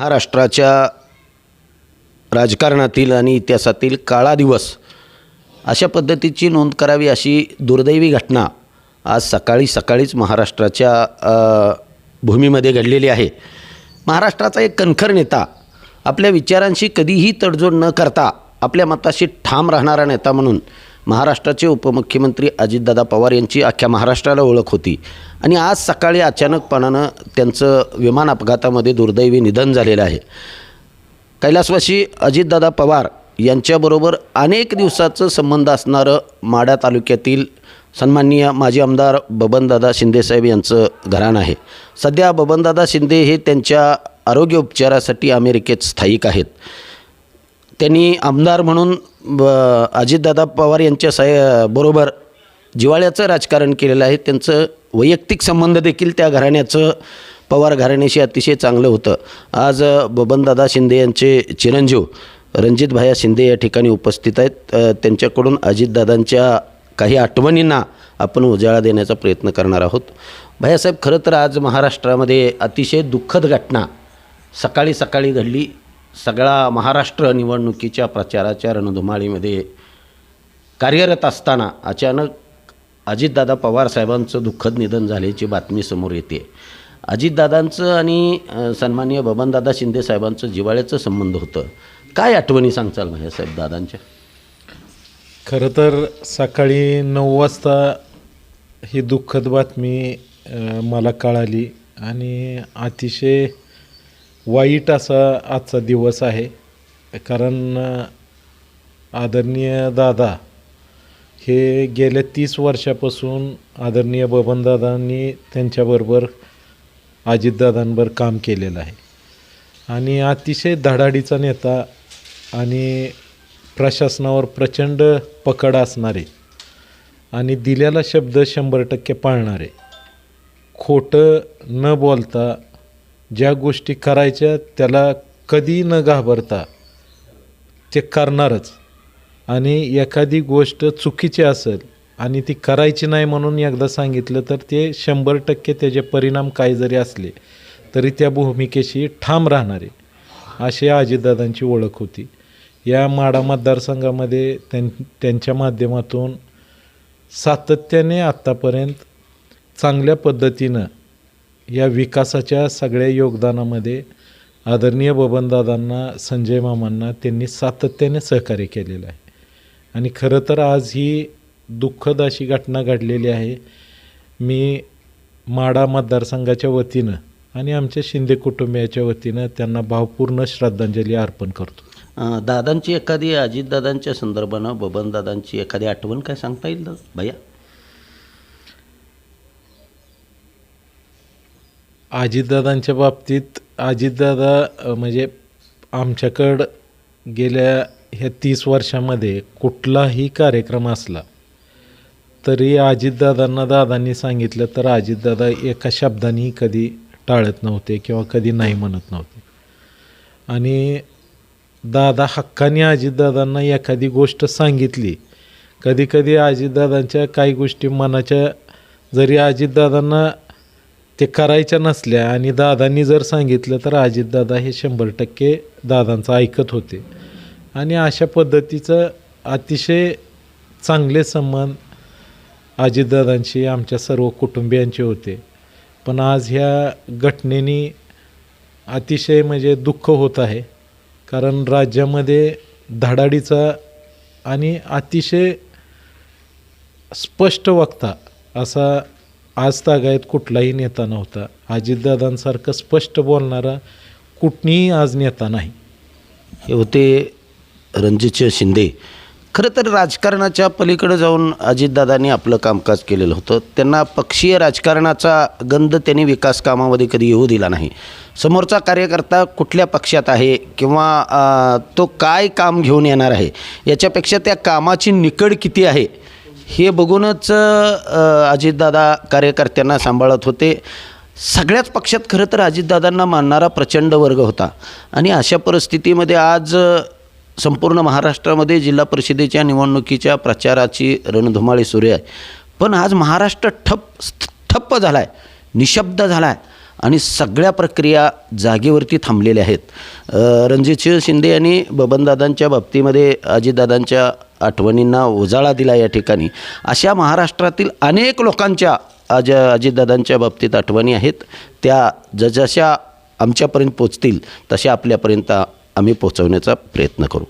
महाराष्ट्राच्या राजकारणातील आणि इतिहासातील काळा दिवस अशा पद्धतीची नोंद करावी अशी दुर्दैवी घटना आज सकाळी सकाळीच महाराष्ट्राच्या भूमीमध्ये घडलेली आहे. महाराष्ट्राचा एक कणखर नेता आपल्या विचारांशी कधीही तडजोड न करता आपल्या मताशी ठाम राहणारा नेता म्हणून महाराष्ट्राचे उपमुख्यमंत्री अजितदादा पवार यांची अख्ख्या महाराष्ट्राला ओळख होती. आणि आज सकाळी अचानकपणानं त्यांचं विमान अपघातामध्ये दुर्दैवी निधन झालेलं आहे. कैलासवासी अजितदादा पवार यांच्याबरोबर अनेक दिवसाचं संबंध असणारं माढा तालुक्यातील सन्माननीय माजी आमदार बबनदादा शिंदेसाहेब यांचं घराण आहे. सध्या बबनदादा शिंदे हे त्यांच्या आरोग्य उपचारासाठी अमेरिकेत स्थायिक आहेत. त्यांनी आमदार म्हणून ब अजितदादा पवार यांच्या साय बरोबर जिवाळ्याचं राजकारण केलेलं आहे त्यांचं वैयक्तिक संबंध देखील त्या घराण्याचं पवार घराण्याशी अतिशय चांगलं होतं. आज बबनदादा शिंदे यांचे चिरंजीव रणजित भाया शिंदे या ठिकाणी उपस्थित आहेत. त्यांच्याकडून अजितदादांच्या काही आठवणींना आपण उजाळा देण्याचा प्रयत्न करणार आहोत. भायासाहेब खरं तर आज महाराष्ट्रामध्ये अतिशय दुःखद घटना सकाळी सकाळी घडली. सगळा महाराष्ट्र निवडणुकीच्या प्रचाराच्या रणधुमाळीमध्ये कार्यरत असताना अचानक अजितदादा पवार साहेबांचं दुःखद निधन झाल्याची बातमी समोर येते. अजितदादांचं आणि सन्माननीय बबनदादा शिंदे साहेबांचं जिवाळ्याचं संबंध होतं. काय आठवणी सांगचाल साहेब दादांच्या? खरं तर सकाळी नऊ वाजता ही दुःखद बातमी मला कळाली आणि अतिशय वाईट असा आजचा दिवस आहे. कारण आदरणीय दादा हे गेल्या तीस वर्षापासून आदरणीय बबनदादांनी त्यांच्याबरोबर अजितदादांवर काम केलेलं आहे. आणि अतिशय धडाडीचा नेता आणि प्रशासनावर प्रचंड पकड असणारे आणि दिलेला शब्द शंभर टक्के पाळणारे खोटं न बोलता ज्या गोष्टी करायच्या त्याला कधी न घाबरता ते करणारच. आणि एखादी गोष्ट चुकीची असेल आणि ती करायची नाही म्हणून एकदा सांगितलं तर ते शंभर टक्के त्याचे परिणाम काय जरी असले तरी त्या भूमिकेशी ठाम राहणारे. अशी अजितदादांची ओळख होती. या माडा मतदारसंघामध्ये त्यां त्यांच्या माध्यमातून सातत्याने आत्तापर्यंत चांगल्या पद्धतीनं या विकासाच्या सगळ्या योगदानामध्ये आदरणीय बबनदादांना संजय मामांना त्यांनी सातत्याने सहकार्य केलेलं आहे. आणि खरं तर आज ही दुःखद अशी घटना घडलेली आहे. मी माडा मतदारसंघाच्या वतीनं आणि आमच्या शिंदे कुटुंबियाच्या वतीनं त्यांना भावपूर्ण श्रद्धांजली अर्पण करतो. दादांची एखादी अजितदादांच्या संदर्भानं बबनदादांची एखादी आठवण काय सांगता येईल भैया? अजितदादांच्या बाबतीत अजितदादा म्हणजे आमच्याकडं गेल्या ह्या तीस वर्षामध्ये कुठलाही कार्यक्रम असला तरी अजितदादांना दादांनी सांगितलं तर अजितदादा एका शब्दाने कधी टाळत नव्हते किंवा कधी नाही म्हणत नव्हते. आणि दादा हक्काने अजितदादांना एखादी गोष्ट सांगितली कधीकधी अजितदादांच्या काही गोष्टी मनाच्या जरी अजितदादांना ते करायच्या नसल्या आणि दादांनी जर सांगितलं तर अजितदादा हे शंभर टक्के दादांचं ऐकत होते. आणि अशा पद्धतीचं अतिशय चांगले संबंध अजितदादांशी आमच्या सर्व कुटुंबियांचे होते. पण आज ह्या घटनेनी अतिशय म्हणजे दुःख होत आहे. कारण राज्यामध्ये धडाडीचा आणि अतिशय स्पष्ट वक्ता असा आज तागायत कुठलाही नेता नव्हता. अजितदादांसारखं स्पष्ट बोलणारा कुठनीही आज नेता नाही. हे होते रणजितसिंह शिंदे. खरं तर राजकारणाच्या पलीकडे जाऊन अजितदादांनी आपलं कामकाज केलेलं होतं. त्यांना पक्षीय राजकारणाचा गंध त्यांनी विकास कामामध्ये कधी येऊ दिला नाही. समोरचा कार्यकर्ता कुठल्या पक्षात आहे किंवा तो काय काम घेऊन येणार आहे? याच्यापेक्षा त्या कामाची निकड किती आहे? हे बघूनच अजितदादा कार्यकर्त्यांना सांभाळत होते. सगळ्याच पक्षात खरं तर अजितदादांना मानणारा प्रचंड वर्ग होता. आणि अशा परिस्थितीमध्ये आज संपूर्ण महाराष्ट्रामध्ये जिल्हा परिषदेच्या निवडणुकीच्या प्रचाराची रणधुमाळी सुरू आहे. पण आज महाराष्ट्र ठप ठप्प झाला आहे निशब्द झाला आहे आणि सगळ्या प्रक्रिया जागेवरती थांबलेल्या आहेत. रणजितसिंह शिंदे यांनी बबनदादांच्या बाबतीमध्ये अजितदादांच्या आठवणींना उजाळा दिला या ठिकाणी. अशा महाराष्ट्रातील अनेक लोकांच्या अज अजितदादांच्या बाबतीत आठवणी आहेत. त्या जशा आमच्यापर्यंत पोचतील तशा आपल्यापर्यंत आम्ही पोचवण्याचा प्रयत्न करू.